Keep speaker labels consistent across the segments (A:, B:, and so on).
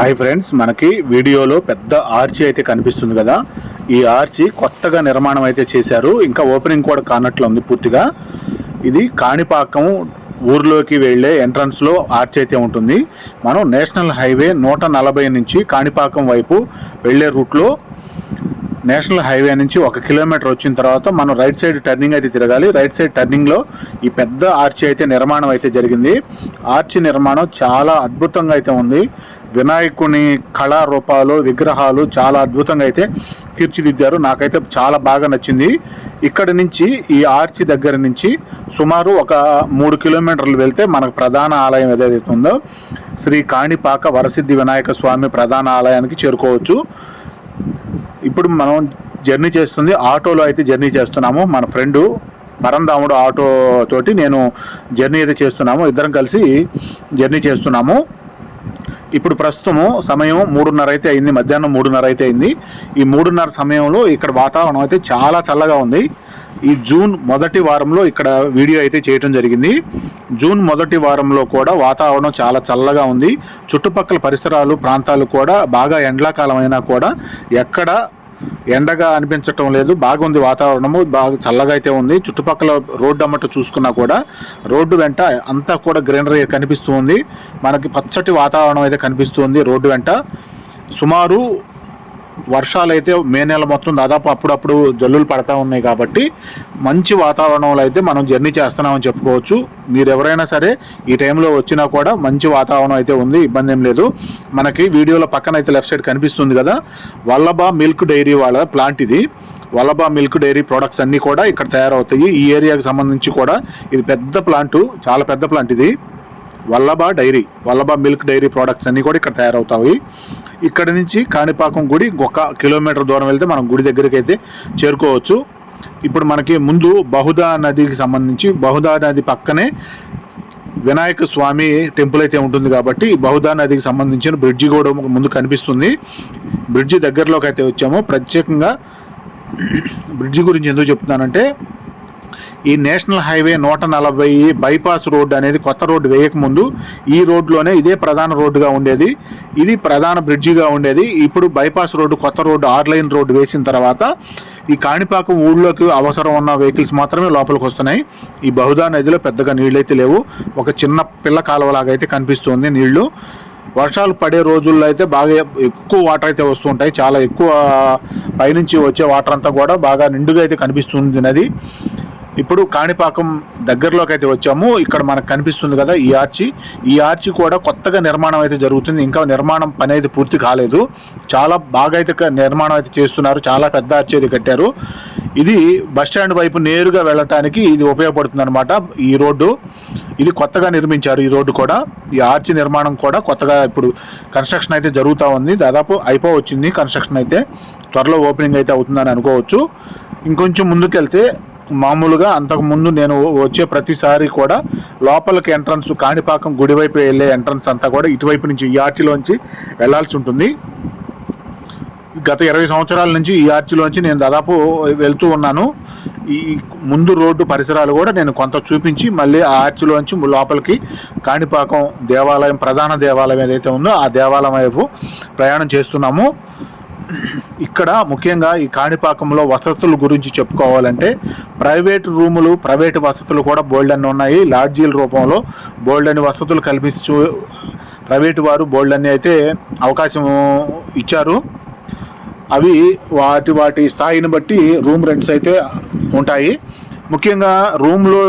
A: Hi friends మనకి వీడియోలో పెద్ద ఆర్చి అయితే కనిపిస్తుంది కదా. ఈ ఆర్చి కొత్తగా నిర్మాణం అయితే చేశారు. ఇంకా ఓపెనింగ్ కూడా కానట్లు ఉంది పూర్తిగా. ఇది కాణిపాకం ఊర్లోకి వెళ్ళే ఎంట్రన్స్లో ఆర్చి అయితే ఉంటుంది. మనం నేషనల్ హైవే నూట నలభై నుంచి కాణిపాకం వైపు వెళ్ళే రూట్లో నేషనల్ హైవే నుంచి ఒక కిలోమీటర్ వచ్చిన తర్వాత మనం రైట్ సైడ్ టర్నింగ్ అయితే తిరగాలి. రైట్ సైడ్ టర్నింగ్లో ఈ పెద్ద ఆర్చి అయితే నిర్మాణం అయితే జరిగింది. ఆర్చి నిర్మాణం చాలా అద్భుతంగా అయితే ఉంది. వినాయకుని కళారూపాలు విగ్రహాలు చాలా అద్భుతంగా అయితే తీర్చిదిద్దారు. నాకైతే చాలా బాగా నచ్చింది. ఇక్కడి నుంచి ఈ ఆర్చి దగ్గర నుంచి సుమారు ఒక మూడు కిలోమీటర్లు వెళ్తే మనకు ప్రధాన ఆలయం ఏదైతే ఉందో శ్రీ కాణిపాక వరసిద్ధి వినాయక స్వామి ప్రధాన ఆలయానికి చేరుకోవచ్చు. ఇప్పుడు మనం జర్నీ చేస్తుంది. ఆటోలో అయితే జర్నీ చేస్తున్నాము. మన ఫ్రెండు పరంధాముడు ఆటో తోటి నేను జర్నీ అయితే చేస్తున్నాము. ఇద్దరం కలిసి జర్నీ చేస్తున్నాము. ఇప్పుడు ప్రస్తుతము సమయం మూడున్నర అయితే అయింది మధ్యాహ్నం మూడున్నర అయితే అయింది. ఈ మూడున్నర సమయంలో ఇక్కడ వాతావరణం అయితే చాలా చల్లగా ఉంది. ఈ జూన్ మొదటి వారంలో ఇక్కడ వీడియో అయితే చేయటం జరిగింది. జూన్ మొదటి వారంలో కూడా వాతావరణం చాలా చల్లగా ఉంది. చుట్టుపక్కల పరిసరాలు ప్రాంతాలు కూడా బాగా ఎండాకాలం అయినా కూడా ఎక్కడ ఎండగా అనిపించటం లేదు. బాగుంది వాతావరణము. బాగా చల్లగా అయితే ఉంది. చుట్టుపక్కల రోడ్డు అమ్మట చూసుకున్నా కూడా రోడ్డు వెంట అంతా కూడా గ్రీనరీ కనిపిస్తూ ఉంది. మనకి పచ్చటి వాతావరణం అయితే కనిపిస్తుంది రోడ్డు వెంట. సుమారు వర్షాలు అయితే మే నెల మొత్తం దాదాపు అప్పుడప్పుడు జల్లులు పడతా ఉన్నాయి కాబట్టి మంచి వాతావరణంలో అయితే మనం జర్నీ చేస్తున్నామని చెప్పుకోవచ్చు. మీరు ఎవరైనా సరే ఈ టైంలో వచ్చినా కూడా మంచి వాతావరణం అయితే ఉంది ఇబ్బంది ఏం లేదు. మనకి వీడియోలో పక్కన అయితే లెఫ్ట్ సైడ్ కనిపిస్తుంది కదా వల్లభా మిల్క్ డైరీ వాళ్ళ ప్లాంట్ ఇది. వల్లభా మిల్క్ డైరీ ప్రొడక్ట్స్ అన్నీ కూడా ఇక్కడ తయారవుతాయి. ఈ ఏరియాకి సంబంధించి కూడా ఇది పెద్ద ప్లాంట్ చాలా పెద్ద ప్లాంట్ ఇది. Vallabha dairy Vallabha milk dairy products అన్నీ కూడా ఇక్కడ తయారవుతాయి. ఇక్కడ నుంచి కాణిపాకం గుడి ఒక కిలోమీటర్ దూరం వెళ్తే మనం గుడి దగ్గరికి అయితే చేరుకోవచ్చు. ఇప్పుడు మనకి ముందు బహుదా నదికి సంబంధించి బహుదా నది పక్కనే వినాయక స్వామి టెంపుల్ అయితే ఉంటుంది కాబట్టి బహుదా నదికి సంబంధించిన బ్రిడ్జి కూడా ముందు కనిపిస్తుంది. బ్రిడ్జి దగ్గరలోకి అయితే వచ్చాము. ప్రత్యేకంగా బ్రిడ్జి గురించి ఎందుకు చెప్తున్నానంటే ఈ నేషనల్ హైవే నూట నలభై బైపాస్ రోడ్డు అనేది కొత్త రోడ్డు వేయకముందు ఈ రోడ్లోనే ఇదే ప్రధాన రోడ్డుగా ఉండేది. ఇది ప్రధాన బ్రిడ్జిగా ఉండేది. ఇప్పుడు బైపాస్ రోడ్డు కొత్త రోడ్డు ఆర్ లైన్ రోడ్డు వేసిన తర్వాత ఈ కాణిపాకం ఊళ్ళోకి అవసరం ఉన్న వెహికల్స్ మాత్రమే లోపలికి వస్తున్నాయి. ఈ బహుదా నదిలో పెద్దగా నీళ్ళైతే లేవు. ఒక చిన్న పిల్ల కాలువలాగా అయితే కనిపిస్తుంది నీళ్ళు. వర్షాలు పడే రోజుల్లో అయితే బాగా ఎక్కువ వాటర్ అయితే వస్తుంటాయి. చాలా ఎక్కువ పైనుంచి వచ్చే వాటర్ అంతా కూడా బాగా నిండుగా అయితే కనిపిస్తుంది నది. ఇప్పుడు కాణిపాకం దగ్గరలోకి అయితే వచ్చాము. ఇక్కడ మనకు కనిపిస్తుంది కదా ఈ ఆర్చి. ఈ ఆర్చి కూడా కొత్తగా నిర్మాణం అయితే జరుగుతుంది. ఇంకా నిర్మాణం పని అయితే పూర్తి కాలేదు. చాలా బాగా అయితే నిర్మాణం అయితే చేస్తున్నారు. చాలా పెద్ద ఆర్చి అయితే కట్టారు. ఇది బస్ స్టాండ్ వైపు నేరుగా వెళ్ళటానికి ఇది ఉపయోగపడుతుంది అనమాట ఈ రోడ్డు. ఇది కొత్తగా నిర్మించారు ఈ రోడ్డు కూడా. ఈ ఆర్చి నిర్మాణం కూడా కొత్తగా ఇప్పుడు కన్స్ట్రక్షన్ అయితే జరుగుతూ ఉంది. దాదాపు అయిపో వచ్చింది కన్స్ట్రక్షన్ అయితే. త్వరలో ఓపెనింగ్ అయితే అవుతుందని అనుకోవచ్చు. ఇంకొంచెం ముందుకెళ్తే మామూలుగా అంతకు ముందు నేను వచ్చే ప్రతిసారి కూడా లోపలికి ఎంట్రన్స్ కాణిపాకం గుడి వైపు వెళ్ళే ఎంట్రన్స్ అంతా కూడా ఇటువైపు నుంచి ఈ ఆర్చిలోంచి వెళ్ళాల్సి ఉంటుంది. గత ఇరవై సంవత్సరాల నుంచి ఈ ఆర్చిలోంచి నేను దాదాపు వెళ్తూ ఉన్నాను. ఈ ముందు రోడ్డు పరిసరాలు కూడా నేను కొంత చూపించి మళ్ళీ ఆ ఆర్చిలోంచి లోపలికి కాణిపాకం దేవాలయం ప్రధాన దేవాలయం ఏదైతే ఉందో ఆ దేవాలయం వైపు ప్రయాణం చేస్తున్నాము. ఇక్కడ ముఖ్యంగా ఈ కాణిపాకంలో వసతుల గురించి చెప్పుకోవాలంటే ప్రైవేట్ రూములు ప్రైవేట్ వసతులు కూడా బోల్డ్ అన్ని ఉన్నాయి. లాడ్జీల రూపంలో బోల్డ్ అని వసతులు కల్పిస్తూ ప్రైవేటు వారు బోల్డ్ అన్ని అయితే అవకాశం ఇచ్చారు. అవి వాటి వాటి స్థాయిని బట్టి రూమ్ రెంట్స్ అయితే ఉంటాయి. ముఖ్యంగా రూమ్లో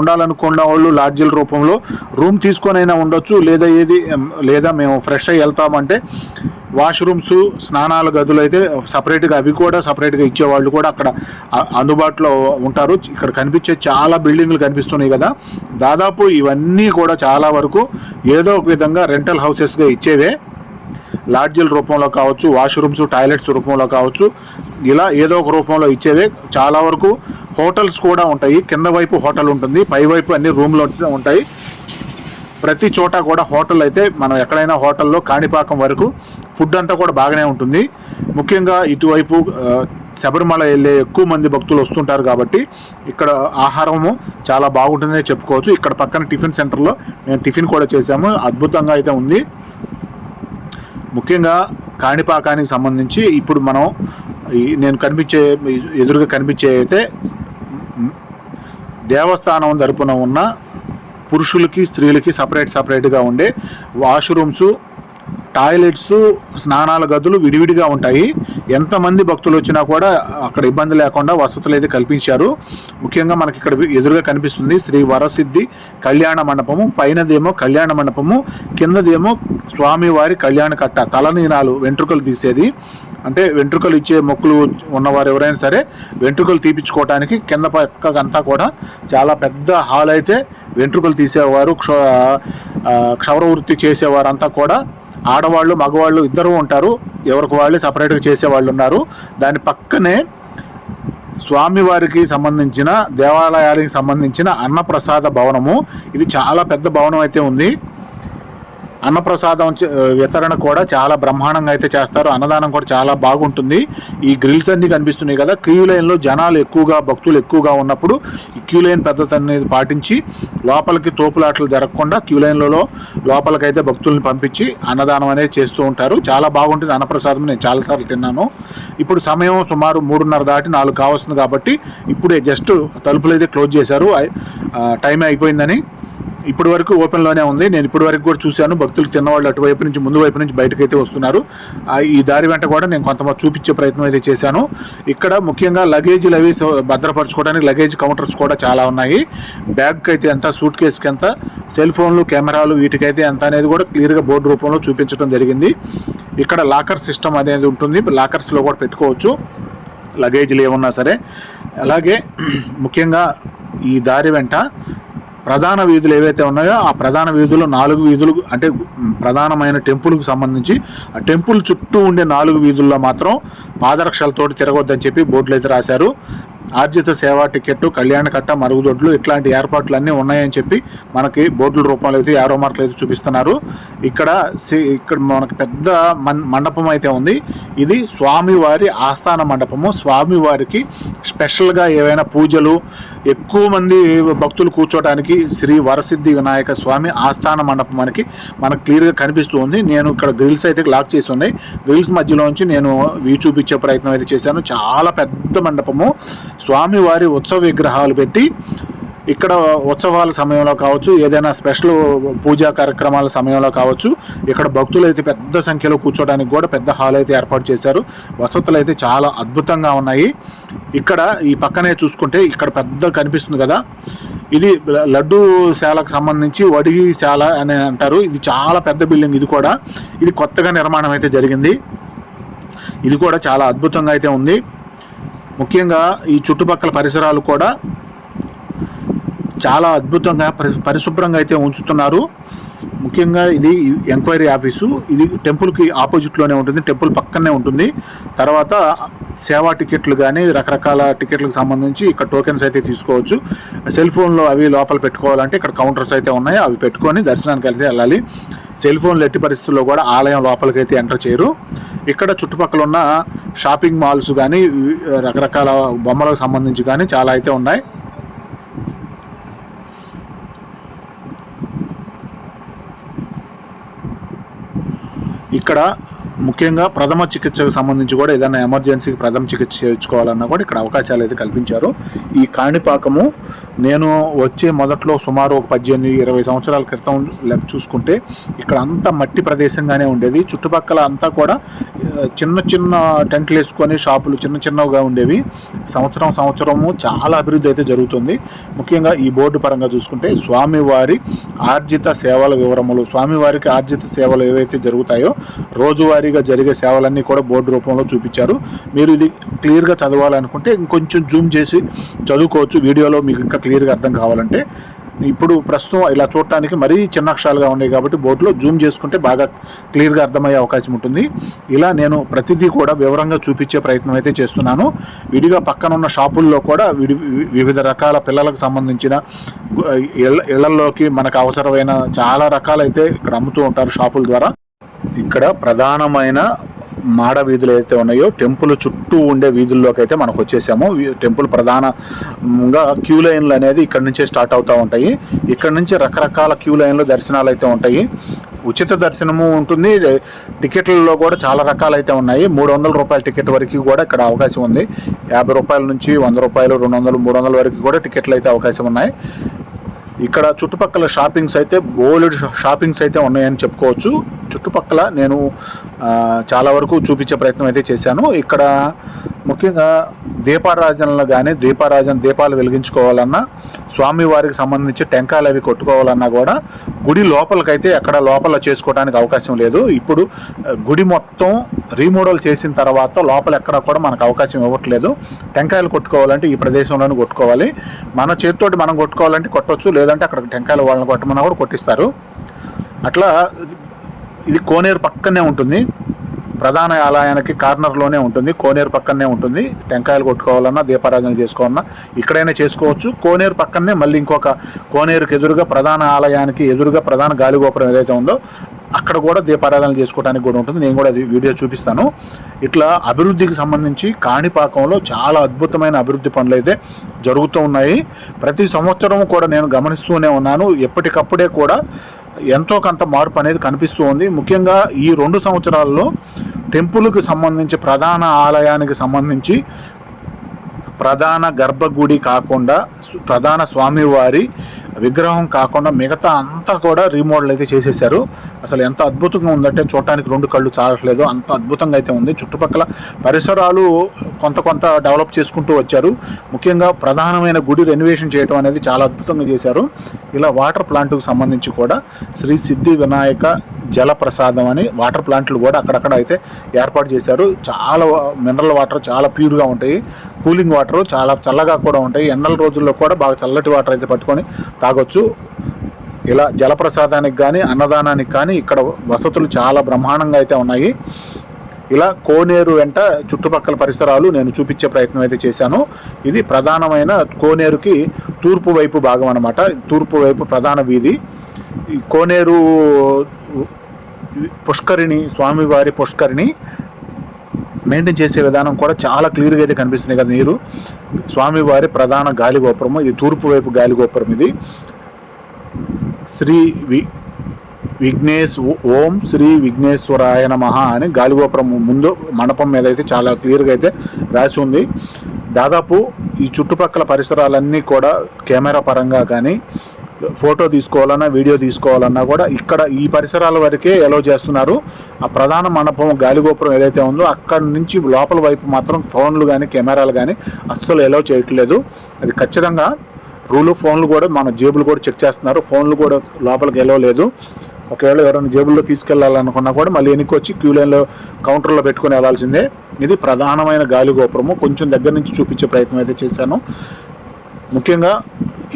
A: ఉండాలనుకున్న వాళ్ళు లాడ్జీల రూపంలో రూమ్ తీసుకొనైనా ఉండొచ్చు లేదా ఏది లేదా మేము ఫ్రెష్ అయ్యి వెళ్తామంటే వాష్రూమ్స్ స్నానాల గదులు అయితే సపరేట్గా అవి కూడా సపరేట్గా ఇచ్చేవాళ్ళు కూడా అక్కడ అందుబాటులో ఉంటారు. ఇక్కడ కనిపించే చాలా బిల్డింగ్లు కనిపిస్తున్నాయి కదా. దాదాపు ఇవన్నీ కూడా చాలా వరకు ఏదో ఒక విధంగా రెంటల్ హౌసెస్గా ఇచ్చేవే. లాడ్జీల రూపంలో కావచ్చు వాష్రూమ్స్ టాయిలెట్స్ రూపంలో కావచ్చు ఇలా ఏదో ఒక రూపంలో ఇచ్చేవే. చాలా వరకు హోటల్స్ కూడా ఉంటాయి. కింద వైపు హోటల్ ఉంటుంది. పై వైపు అన్ని రూమ్లు ఉంటాయి. ప్రతి చోట కూడా హోటల్ అయితే మనం ఎక్కడైనా హోటల్లో కాణిపాకం వరకు ఫుడ్ అంతా కూడా బాగానే ఉంటుంది. ముఖ్యంగా ఇటువైపు శబరిమల వెళ్ళే ఎక్కువ మంది భక్తులు వస్తుంటారు కాబట్టి ఇక్కడ ఆహారము చాలా బాగుంటుందని చెప్పుకోవచ్చు. ఇక్కడ పక్కన టిఫిన్ సెంటర్లో మేము టిఫిన్ కూడా చేసాము అద్భుతంగా అయితే ఉంది. ముఖ్యంగా కాణిపాకానికి సంబంధించి ఇప్పుడు మనం నేను కనిపించే ఎదురుగా కనిపించే అయితే దేవస్థానం తరపున ఉన్న పురుషులకి స్త్రీలకి సపరేట్ సపరేట్గా ఉండే వాష్రూమ్స్ టాయిలెట్స్ స్నానాల గదులు విడివిడిగా ఉంటాయి. ఎంతమంది భక్తులు వచ్చినా కూడా అక్కడ ఇబ్బంది లేకుండా వసతులు అయితే కల్పించారు. ముఖ్యంగా మనకి ఇక్కడ ఎదురుగా కనిపిస్తుంది శ్రీ వరసిద్ధి కళ్యాణ మండపము. పైనదేమో కళ్యాణ మండపము. కిందదేమో స్వామివారి కళ్యాణ కట్ట. తలనీనాలు వెంట్రుకలు తీసేది. అంటే వెంట్రుకలు ఇచ్చే మొక్కులు ఉన్నవారు ఎవరైనా సరే వెంట్రుకలు తీపించుకోవడానికి కింద పక్కంతా కూడా చాలా పెద్ద హాల్ అయితే వెంట్రుకలు తీసేవారు. క్ష క్షవర వృత్తి చేసేవారంతా కూడా ఆడవాళ్ళు మగవాళ్ళు ఇద్దరు ఉంటారు. ఎవరికి వాళ్ళు సపరేట్గా చేసేవాళ్ళు ఉన్నారు. దాని పక్కనే స్వామివారికి సంబంధించిన దేవాలయానికి సంబంధించిన అన్నప్రసాద భవనము. ఇది చాలా పెద్ద భవనం అయితే ఉంది. అన్నప్రసాదం వితరణ కూడా చాలా బ్రహ్మాండంగా అయితే చేస్తారు. అన్నదానం కూడా చాలా బాగుంటుంది. ఈ గ్రిల్స్ అన్ని కనిపిస్తున్నాయి కదా. క్యూ లైన్లో జనాలు ఎక్కువగా భక్తులు ఎక్కువగా ఉన్నప్పుడు ఈ క్యూ లైన్ పద్ధతి అనేది పాటించి లోపలికి తోపులాటలు జరగకుండా క్యూ లైన్లలో లోపలికైతే భక్తుల్ని పంపించి అన్నదానం అనేది చేస్తూ ఉంటారు. చాలా బాగుంటుంది. అన్నప్రసాదం నేను చాలాసార్లు తిన్నాను. ఇప్పుడు సమయం సుమారు మూడున్నర దాటి నాలుగు కావస్తుంది కాబట్టి ఇప్పుడే జస్ట్ తలుపులు అయితే క్లోజ్ చేశారు. టైం అయిపోయిందని ఇప్పటి వరకు ఓపెన్లోనే ఉంది. నేను ఇప్పటి వరకు కూడా చూశాను. భక్తులు తిన్నవాళ్ళు అటువైపు నుంచి ముందు వైపు నుంచి బయటకు అయితే వస్తున్నారు. ఆ, ఈ దారి వెంట కూడా నేను కొంతమంది చూపించే ప్రయత్నం అయితే చేశాను. ఇక్కడ ముఖ్యంగా లగేజీలు అవి భద్రపరచుకోవడానికి లగేజ్ కౌంటర్స్ కూడా చాలా ఉన్నాయి. బ్యాగ్కి అయితే ఎంత సూట్ కేసుకి ఎంత సెల్ ఫోన్లు కెమెరాలు వీటికైతే ఎంత అనేది కూడా క్లియర్గా బోర్డు రూపంలో చూపించడం జరిగింది. ఇక్కడ లాకర్ సిస్టమ్ అనేది ఉంటుంది. లాకర్స్లో కూడా పెట్టుకోవచ్చు. లగేజీలు ఏమున్నా సరే. అలాగే ముఖ్యంగా ఈ దారి వెంట ప్రధాన వీధులు ఏవైతే ఉన్నాయో ఆ ప్రధాన వీధులు నాలుగు వీధులు అంటే ప్రధానమైన టెంపుల్కి సంబంధించి ఆ టెంపుల్ చుట్టూ ఉండే నాలుగు వీధుల్లో మాత్రం పాదరక్షలతోటి తిరగొద్దని చెప్పి బోర్డులు అయితే రాశారు. ఆర్జిత సేవా టికెట్ కళ్యాణ కట్ట మరుగుదొడ్లు ఇట్లాంటి ఏర్పాట్లు అన్నీ ఉన్నాయని చెప్పి మనకి బోర్డుల రూపంలో అయితే యారో మార్కులు అయితే చూపిస్తున్నారు. ఇక్కడ సి- ఇక్కడ మనకి పెద్ద మన్- మండపం అయితే ఉంది. ఇది స్వామివారి ఆస్థాన మండపము. స్వామివారికి స్పెషల్గా ఏవైనా పూజలు ఎక్కువ మంది భక్తులు కూర్చోవడానికి శ్రీ వరసిద్ధి వినాయక స్వామి ఆస్థాన మండపం మనకి మనకు క్లియర్గా కనిపిస్తూ ఉంది. నేను ఇక్కడ గ్రిల్స్ అయితే లాక్ చేసి ఉన్నాయి. గ్రిల్స్ మధ్యలోంచి నేను వీ చూపించే ప్రయత్నం అయితే చేశాను. చాలా పెద్ద మండపము. స్వామివారి ఉత్సవ విగ్రహాలు పెట్టి ఇక్కడ ఉత్సవాల సమయంలో కావచ్చు ఏదైనా స్పెషల్ పూజా కార్యక్రమాల సమయంలో కావచ్చు ఇక్కడ భక్తులు అయితే పెద్ద సంఖ్యలో కూర్చోడానికి కూడా పెద్ద హాల్ అయితే ఏర్పాటు చేశారు. వసతులు అయితే చాలా అద్భుతంగా ఉన్నాయి. ఇక్కడ ఈ పక్కనే చూసుకుంటే ఇక్కడ పెద్ద కనిపిస్తుంది కదా. ఇది లడ్డు శాలకు సంబంధించి వడిగి శాల అని అంటారు. ఇది చాలా పెద్ద బిల్డింగ్ ఇది కూడా. ఇది కొత్తగా నిర్మాణం అయితే జరిగింది. ఇది కూడా చాలా అద్భుతంగా అయితే ఉంది. ముఖ్యంగా ఈ చుట్టుపక్కల పరిసరాలు కూడా చాలా అద్భుతంగా పరిశుభ్రంగా అయితే ఉంచుతున్నారు. ముఖ్యంగా ఇది ఎంక్వైరీ ఆఫీసు. ఇది టెంపుల్కి ఆపోజిట్లోనే ఉంటుంది టెంపుల్ పక్కనే ఉంటుంది. తర్వాత సేవా టికెట్లు కానీ రకరకాల టికెట్లకు సంబంధించి ఇక్కడ టోకెన్స్ అయితే తీసుకోవచ్చు. సెల్ ఫోన్లో అవి లోపల పెట్టుకోవాలంటే ఇక్కడ కౌంటర్స్ అయితే ఉన్నాయి. అవి పెట్టుకొని దర్శనానికి అయితే వెళ్ళాలి. సెల్ ఫోన్లు ఎట్టి పరిస్థితుల్లో కూడా ఆలయం లోపలికి అయితే ఎంటర్ చేయరు. ఇక్కడ చుట్టుపక్కల ఉన్న షాపింగ్ మాల్స్ కానీ రకరకాల బొమ్మలకు సంబంధించి కానీ చాలా అయితే ఉన్నాయి. ఇక్కడ ముఖ్యంగా ప్రథమ చికిత్సకు సంబంధించి కూడా ఏదైనా ఎమర్జెన్సీకి ప్రథమ చికిత్స చేయించుకోవాలన్నా కూడా ఇక్కడ అవకాశాలు అయితే కల్పించారు. ఈ కాణిపాకము నేను వచ్చే మొదట్లో సుమారు ఒక పద్దెనిమిది ఇరవై సంవత్సరాల క్రితం లెక్క చూసుకుంటే ఇక్కడ అంతా మట్టి ప్రదేశంగానే ఉండేది. చుట్టుపక్కల అంతా కూడా చిన్న చిన్న టెంట్లు వేసుకొని షాపులు చిన్న చిన్నవిగా ఉండేవి. సంవత్సరం సంవత్సరము చాలా అభివృద్ధి అయితే జరుగుతుంది. ముఖ్యంగా ఈ బోర్డు పరంగా చూసుకుంటే స్వామివారి ఆర్జిత సేవల వివరములు స్వామివారికి ఆర్జిత సేవలు ఏవైతే జరుగుతాయో రోజువారీగా జరిగే సేవలన్నీ కూడా బోర్డు రూపంలో చూపించారు. మీరు ఇది క్లియర్గా చదవాలనుకుంటే ఇంకొంచెం జూమ్ చేసి చదువుకోవచ్చు. వీడియోలో మీకు ఇంకా క్లియర్గా అర్థం కావాలంటే. ఇప్పుడు ప్రస్తుతం ఇలా చూడటానికి మరీ చిన్న అక్షరాలుగా ఉన్నాయి కాబట్టి బోర్డులో జూమ్ చేసుకుంటే బాగా క్లియర్గా అర్థమయ్యే అవకాశం ఉంటుంది. ఇలా నేను ప్రతిదీ కూడా వివరంగా చూపించే ప్రయత్నం అయితే చేస్తున్నాను. విడిగా పక్కన ఉన్న షాపుల్లో కూడా విడి వివిధ రకాల పిల్లలకు సంబంధించిన ఇళ్ళల్లోకి ఇళ్ళలోకి మనకు అవసరమైన చాలా రకాలైతే ఇక్కడ అమ్ముతూ ఉంటారు షాపుల ద్వారా. ఇక్కడ ప్రధానమైన మాడ వీధులు అయితే ఉన్నాయో టెంపుల్ చుట్టూ ఉండే వీధుల్లోకి అయితే మనకు వచ్చేసాము. టెంపుల్ ప్రధానంగా క్యూ లైన్లు అనేది ఇక్కడ నుంచే స్టార్ట్ అవుతూ ఉంటాయి. ఇక్కడ నుంచి రకరకాల క్యూ లైన్లు దర్శనాలు అయితే ఉంటాయి. ఉచిత దర్శనము ఉంటుంది. టికెట్లలో కూడా చాలా రకాలైతే ఉన్నాయి. మూడు వందల రూపాయల టికెట్ వరకు కూడా ఇక్కడ అవకాశం ఉంది. యాభై రూపాయల నుంచి వంద రూపాయలు రెండు వందలు మూడు వందల వరకు కూడా టికెట్లు అయితే అవకాశం ఉన్నాయి. ఇక్కడ చుట్టుపక్కల షాపింగ్స్ అయితే బోల్డ్ షాపింగ్స్ అయితే ఉన్నాయని చెప్పుకోవచ్చు. చుట్టుపక్కల నేను చాలా వరకు చూపించే ప్రయత్నం అయితే చేశాను. ఇక్కడ ముఖ్యంగా దీపారాజనలు కానీ దీపారాజన దీపాలు వెలిగించుకోవాలన్నా స్వామివారికి సంబంధించి టెంకాయలు అవి కొట్టుకోవాలన్నా కూడా గుడి లోపలికైతే ఎక్కడ లోపల చేసుకోవడానికి అవకాశం లేదు. ఇప్పుడు గుడి మొత్తం రీమోడల్ చేసిన తర్వాత లోపల ఎక్కడ కూడా మనకు అవకాశం ఇవ్వట్లేదు. టెంకాయలు కొట్టుకోవాలంటే ఈ ప్రదేశంలోనే కొట్టుకోవాలి. మన చేతితోటి మనం కొట్టుకోవాలంటే కొట్టవచ్చు లేదంటే అక్కడ టెంకాయలు వాళ్ళని కొట్టమన్నా కూడా కొట్టిస్తారు. అట్లా ఇది కోనేరు పక్కనే ఉంటుంది. ప్రధాన ఆలయానికి కార్నర్లోనే ఉంటుంది కోనేరు పక్కనే ఉంటుంది. టెంకాయలు కొట్టుకోవాలన్నా దీపారాధన చేసుకోవాలన్నా ఇక్కడైనా చేసుకోవచ్చు. కోనేరు పక్కనే మళ్ళీ ఇంకొక కోనేరుకి ఎదురుగా ప్రధాన ఆలయానికి ఎదురుగా ప్రధాన గాలిగోపురం ఏదైతే ఉందో అక్కడ కూడా దీపారాధన చేసుకోవడానికి కూడా ఉంటుంది. నేను కూడా అది వీడియో చూపిస్తాను. ఇట్లా అభివృద్ధికి సంబంధించి కాణిపాకంలో చాలా అద్భుతమైన అభివృద్ధి పనులు అయితే జరుగుతూ ఉన్నాయి. ప్రతి సంవత్సరం కూడా నేను గమనిస్తూనే ఉన్నాను. ఎప్పటికప్పుడే కూడా ఎంతో కొంత మార్పు అనేది కనిపిస్తూ ఉంది. ముఖ్యంగా ఈ రెండు సంవత్సరాల్లో టెంపుల్కి సంబంధించి ప్రధాన ఆలయానికి సంబంధించి ప్రధాన గర్భగుడి కాకుండా ప్రధాన స్వామివారి విగ్రహం కాకుండా మిగతా అంతా కూడా రీమోడల్ అయితే చేసేసారు అసలు ఎంత అద్భుతంగా ఉందంటే చూడటానికి రెండు కళ్ళు చాలట్లేదు. అంత అద్భుతంగా అయితే ఉంది. చుట్టుపక్కల పరిసరాలు కొంత కొంత డెవలప్ చేసుకుంటూ వచ్చారు. ముఖ్యంగా ప్రధానమైన గుడి రెనోవేషన్ చేయడం అనేది చాలా అద్భుతంగా చేశారు. ఇలా వాటర్ ప్లాంట్కు సంబంధించి కూడా శ్రీ సిద్ధి వినాయక జలప్రసాదం అని వాటర్ ప్లాంట్లు కూడా అక్కడక్కడ అయితే ఏర్పాటు చేశారు. చాలా మినరల్ వాటర్ చాలా ప్యూర్గా ఉంటాయి. కూలింగ్ వాటర్ చాలా చల్లగా కూడా ఉంటాయి. ఎండల రోజుల్లో కూడా బాగా చల్లటి వాటర్ అయితే పట్టుకొని తాగొచ్చు. ఇలా జలప్రసాదానికి కానీ అన్నదానానికి కానీ ఇక్కడ వసతులు చాలా బ్రహ్మాండంగా అయితే ఉన్నాయి. ఇలా కోనేరు వెంట చుట్టుపక్కల పరిసరాలు నేను చూపించే ప్రయత్నం అయితే చేశాను. ఇది ప్రధానమైన కోనేరుకి తూర్పు వైపు భాగం అనమాట తూర్పు వైపు ప్రధాన వీధి. కోనేరు పుష్కరిణి స్వామివారి పుష్కరిణి మెయింటైన్ చేసే విధానం కూడా చాలా క్లియర్గా అయితే కనిపిస్తుంది కదా నీరు. స్వామివారి ప్రధాన గాలిగోపురము. ఇది తూర్పు వైపు గాలిగోపురం ఇది. శ్రీ వి విఘ్నేశ్ ఓం శ్రీ విఘ్నేశ్వరాయ నమః అని గాలిగోపురం ముందు మండపం మీద అయితే చాలా క్లియర్గా అయితే రాసి ఉంది. దాదాపు ఈ చుట్టుపక్కల పరిసరాలన్నీ కూడా కెమెరా పరంగా కానీ ఫోటో తీసుకోవాలన్నా వీడియో తీసుకోవాలన్నా కూడా ఇక్కడ ఈ పరిసరాల వరకే ఎలో చేస్తున్నారు. ఆ ప్రధాన మండపం గాలిగోపురం ఏదైతే ఉందో అక్కడి నుంచి లోపల వైపు మాత్రం ఫోన్లు కానీ కెమెరాలు కానీ అస్సలు ఎలో చేయట్లేదు. అది ఖచ్చితంగా రూలు ఫోన్లు కూడా మన జేబులు కూడా చెక్ చేస్తున్నారు. ఫోన్లు కూడా లోపలికి ఎలో లేదు. ఒకవేళ ఎవరైనా జేబుల్లో తీసుకెళ్ళాలనుకున్నా కూడా మళ్ళీ వెనక్కి వచ్చి క్యూ లైన్లో కౌంటర్లో పెట్టుకుని వెళ్ళాల్సిందే. ఇది ప్రధానమైన గాలిగోపురము. కొంచెం దగ్గర నుంచి చూపించే ప్రయత్నం అయితే చేశాను. ముఖ్యంగా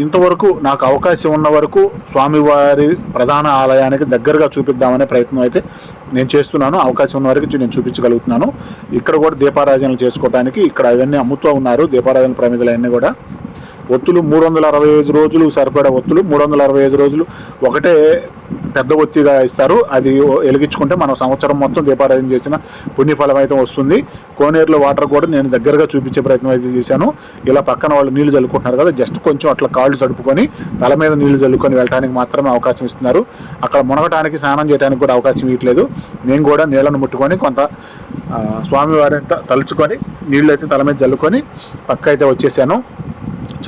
A: ఇంతవరకు నాకు అవకాశం ఉన్న వరకు స్వామివారి ప్రధాన ఆలయానికి దగ్గరగా చూపిద్దామనే ప్రయత్నం అయితే నేను చేస్తున్నాను. అవకాశం ఉన్న వరకు నేను చూపించగలుగుతున్నాను. ఇక్కడ కూడా దీపారాజనలు చేసుకోవడానికి ఇక్కడ అవన్నీ అమ్ముతూ ఉన్నారు. దీపారాజన ప్రమిదలు అన్నీ కూడా ఒత్తులు మూడు వందల అరవై ఐదు రోజులు సరిపడే ఒత్తులు మూడు వందల అరవై ఐదు రోజులు ఒకటే పెద్ద ఒత్తిగా ఇస్తారు. అది వెలిగించుకుంటే మనం సంవత్సరం మొత్తం దీపారాధన చేసిన పుణ్యఫలం అయితే వస్తుంది. కోనేరులో వాటర్ కూడా నేను దగ్గరగా చూపించే ప్రయత్నం అయితే చేశాను. ఇలా పక్కన వాళ్ళు నీళ్ళు చల్లుకుంటున్నారు కదా జస్ట్ కొంచెం అట్లా కాళ్ళు తడుపుకొని తల మీద నీళ్ళు చల్లుకొని వెళ్ళడానికి మాత్రమే అవకాశం ఇస్తున్నారు. అక్కడ మునగటానికి స్నానం చేయడానికి కూడా అవకాశం ఇవ్వట్లేదు. నేను కూడా నీళ్ళను ముట్టుకొని కొంత ఆ, స్వామివారిని తలుచుకొని నీళ్ళు అయితే తల మీద చల్లుకొని పక్క అయితే వచ్చేసాను.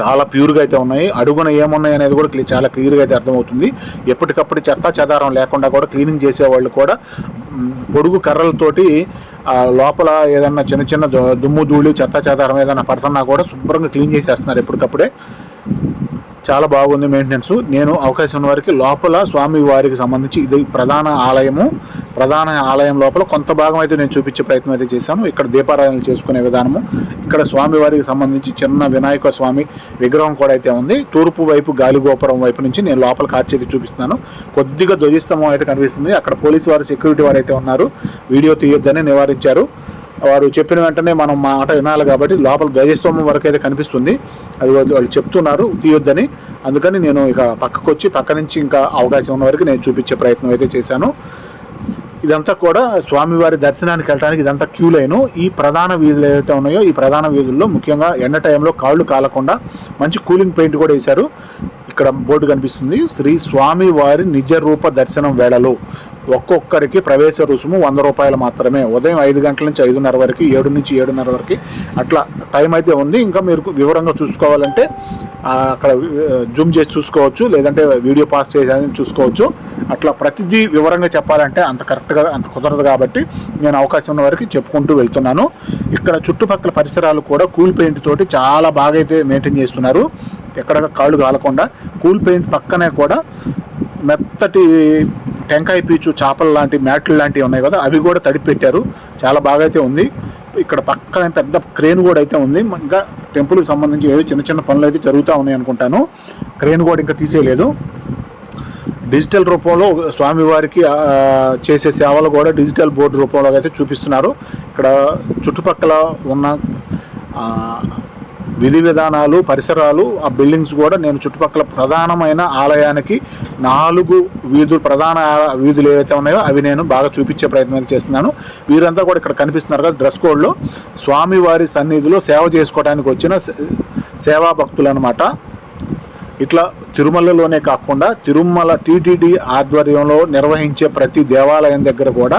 A: చాలా ప్యూర్గా అయితే ఉన్నాయి. అడుగున ఏమున్నాయి అనేది కూడా చాలా క్లియర్గా అయితే అర్థమవుతుంది. ఎప్పటికప్పుడు చెత్త చెదారం లేకుండా కూడా క్లీనింగ్ చేసేవాళ్ళు కూడా పొడుగు కర్రలతోటి లోపల ఏదన్నా చిన్న చిన్న దుమ్ము ధూళి చెత్త చెదారం ఏదైనా పడుతున్నా కూడా శుభ్రంగా క్లీన్ చేసేస్తున్నారు ఎప్పటికప్పుడే. చాలా బాగుంది మెయింటెనెన్స్ నేను అవకాశం ఉన్న వారికి లోపల స్వామి వారికి సంబంధించి ఇది ప్రధాన ఆలయము. ప్రధాన ఆలయం లోపల కొంత భాగం అయితే నేను చూపించే ప్రయత్నం అయితే చేశాను. ఇక్కడ దీపారాధనలు చేసుకునే విధానము. ఇక్కడ స్వామి వారికి సంబంధించి చిన్న వినాయక స్వామి విగ్రహం కూడా అయితే ఉంది. తూర్పు వైపు గాలిగోపురం వైపు నుంచి నేను లోపల కార్చేది చూపిస్తున్నాను. కొద్దిగా ధ్వజస్తంభం అయితే కనిపిస్తుంది. అక్కడ పోలీసు వారు సెక్యూరిటీ వారు అయితే ఉన్నారు. వీడియో తీయొద్దని నివారించారు. వారు చెప్పిన వెంటనే మనం మాట వినాలి కాబట్టి లోపల గజస్తంభం వరకు అయితే కనిపిస్తుంది. అది వాళ్ళు వాళ్ళు చెప్తున్నారు తీయొద్దని. అందుకని నేను ఇక పక్కకు వచ్చి పక్క నుంచి ఇంకా అవకాశం ఉన్న వరకు నేను చూపించే ప్రయత్నం అయితే చేశాను. ఇదంతా కూడా స్వామివారి దర్శనానికి వెళ్ళడానికి ఇదంతా క్యూ లైను. ఈ ప్రధాన వీధులు ఏవైతే ఉన్నాయో ఈ ప్రధాన వీధుల్లో ముఖ్యంగా ఎండ టైంలో కాళ్ళు కాలకుండా మంచి కూలింగ్ పెయింట్ కూడా వేశారు. ఇక్కడ బోర్డు కనిపిస్తుంది శ్రీ స్వామివారి నిజ రూప దర్శనం వేళలో ఒక్కొక్కరికి ప్రవేశ రుసుము వంద రూపాయలు మాత్రమే. ఉదయం ఐదు గంటల నుంచి ఐదున్నర వరకు ఏడు నుంచి ఏడున్నర వరకు అట్లా టైం అయితే ఉంది. ఇంకా మీరు వివరంగా చూసుకోవాలంటే అక్కడ జూమ్ చేసి చూసుకోవచ్చు లేదంటే వీడియో పాస్ చేసి చూసుకోవచ్చు. అట్లా ప్రతిదీ వివరంగా చెప్పాలంటే అంత కరెక్ట్. కరెక్ట్గా అంత కుదరదు కాబట్టి నేను అవకాశం ఉన్న వరకు చెప్పుకుంటూ వెళ్తున్నాను. ఇక్కడ చుట్టుపక్కల పరిసరాలు కూడా కూల్ పెయింట్ తోటి చాలా బాగా అయితే మెయింటైన్ చేస్తున్నారు. ఎక్కడ కాళ్ళు కాలకుండా కూల్ పెయింట్ పక్కనే కూడా మెత్తటి టెంకాయ పీచు చేపలు లాంటి మ్యాట్లు లాంటివి ఉన్నాయి కదా అవి కూడా తడిపి పెట్టారు చాలా బాగా అయితే ఉంది. ఇక్కడ పక్కన పెద్ద క్రేన్ కూడా అయితే ఉంది. ఇంకా టెంపుల్కి సంబంధించి ఏదో చిన్న చిన్న పనులు అయితే జరుగుతూ ఉన్నాయి అనుకుంటాను. క్రేన్ కూడా ఇంకా తీసేయలేదు. డిజిటల్ రూపంలో స్వామివారికి చేసే సేవలు కూడా డిజిటల్ బోర్డు రూపంలో అయితే చూపిస్తున్నారు. ఇక్కడ చుట్టుపక్కల ఉన్న విధి విధానాలు పరిసరాలు ఆ బిల్డింగ్స్ కూడా నేను చుట్టుపక్కల ప్రధానమైన ఆలయానికి నాలుగు వీధులు ప్రధాన వీధులు ఏవైతే ఉన్నాయో అవి నేను బాగా చూపించే ప్రయత్నం చేస్తున్నాను. వీరంతా కూడా ఇక్కడ కనిపిస్తున్నారు కదా డ్రెస్ కోడ్లో. స్వామివారి సన్నిధిలో సేవ చేసుకోవడానికి వచ్చిన సేవా భక్తులు అనమాట ఇట్లా తిరుమలలోనే కాకుండా తిరుమల టీటీడీ ఆధ్వర్యంలో నిర్వహించే ప్రతి దేవాలయం దగ్గర కూడా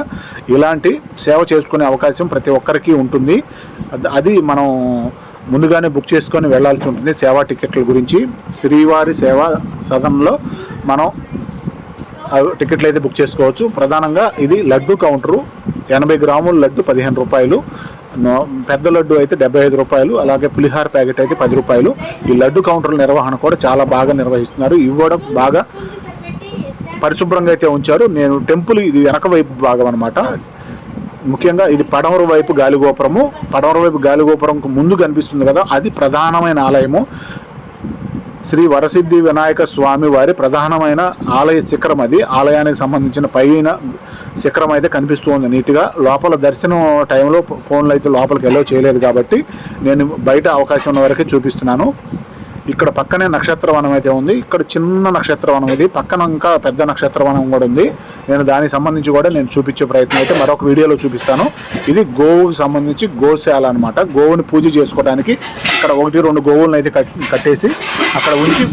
A: ఇలాంటి సేవ చేసుకునే అవకాశం ప్రతి ఒక్కరికి ఉంటుంది. అది మనం ముందుగానే బుక్ చేసుకొని వెళ్ళాల్సి ఉంటుంది సేవా టికెట్ల గురించి. శ్రీవారి సేవా సదనంలో మనం టికెట్లు అయితే బుక్ చేసుకోవచ్చు. ప్రధానంగా ఇది లడ్డు కౌంటరు. ఎనభై గ్రాముల లడ్డు పదిహేను రూపాయలు. పెద్ద లడ్డు అయితే డెబ్బై ఐదు రూపాయలు అలాగే పులిహార ప్యాకెట్ అయితే పది రూపాయలు. ఈ లడ్డు కౌంటర్ల నిర్వహణ కూడా చాలా బాగా నిర్వహిస్తున్నారు. ఇవి కూడా బాగా పరిశుభ్రంగా అయితే ఉంచారు. నేను టెంపుల్ ఇది వెనక వైపు భాగం అనమాట ముఖ్యంగా ఇది పడమర వైపు గాలిగోపురము. పడమర వైపు గాలిగోపురంకు ముందు కనిపిస్తుంది కదా అది ప్రధానమైన ఆలయము. శ్రీ వరసిద్ధి వినాయక స్వామి వారి ప్రధానమైన ఆలయ శిఖరం అది. ఆలయానికి సంబంధించిన పైన శిఖరం అయితే కనిపిస్తుంది నీట్గా. లోపల దర్శనం టైంలో ఫోన్లు అయితే లోపలికి వెళ్ళో చేయలేదు కాబట్టి నేను బయట అవకాశం ఉన్న వరకే చూపిస్తున్నాను. ఇక్కడ పక్కనే నక్షత్రవనం అయితే ఉంది. ఇక్కడ చిన్న నక్షత్రవనం ఇది. పక్కన ఇంకా పెద్ద నక్షత్రవనం కూడా ఉంది. నేను దానికి సంబంధించి కూడా నేను చూపించే ప్రయత్నం అయితే మరొక వీడియోలో చూపిస్తాను. ఇది గోవుకు సంబంధించి గోశాల అనమాట గోవుని పూజ చేసుకోవడానికి ఇక్కడ ఒకటి రెండు గోవులను అయితే కట్టేసి అక్కడ ఉంచి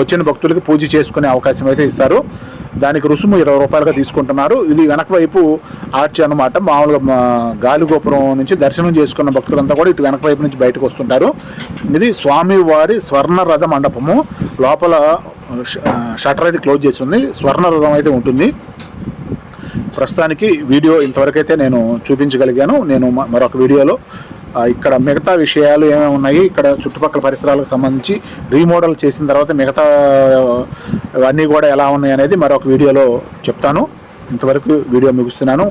A: వచ్చిన భక్తులకి పూజ చేసుకునే అవకాశం అయితే ఇస్తారు. దానికి రుసుము ఇరవై రూపాయలుగా తీసుకుంటున్నారు. ఇది వెనక వైపు ఆర్చి అనమాట మామూలుగా గాలిగోపురం నుంచి దర్శనం చేసుకున్న భక్తులంతా కూడా ఇటు వెనక వైపు నుంచి బయటకు వస్తుంటారు. ఇది స్వామివారి స్వర్ణరథ మండపము. లోపల ష- అయితే క్లోజ్ చేసి ఉంది. స్వర్ణ రథం అయితే ఉంటుంది. ప్రస్తుతానికి వీడియో ఇంతవరకైతే నేను చూపించగలిగాను. నేను మరొక వీడియోలో ఇక్కడ మిగతా విషయాలు ఏమేమి ఉన్నాయి? ఇక్కడ చుట్టుపక్కల పరిసరాలకు సంబంధించి రీమోడల్ చేసిన తర్వాత మిగతా అన్నీ కూడా ఎలా ఉన్నాయి అనేది మరొక వీడియోలో చెప్తాను. ఇంతవరకు వీడియో ముగిస్తున్నాను.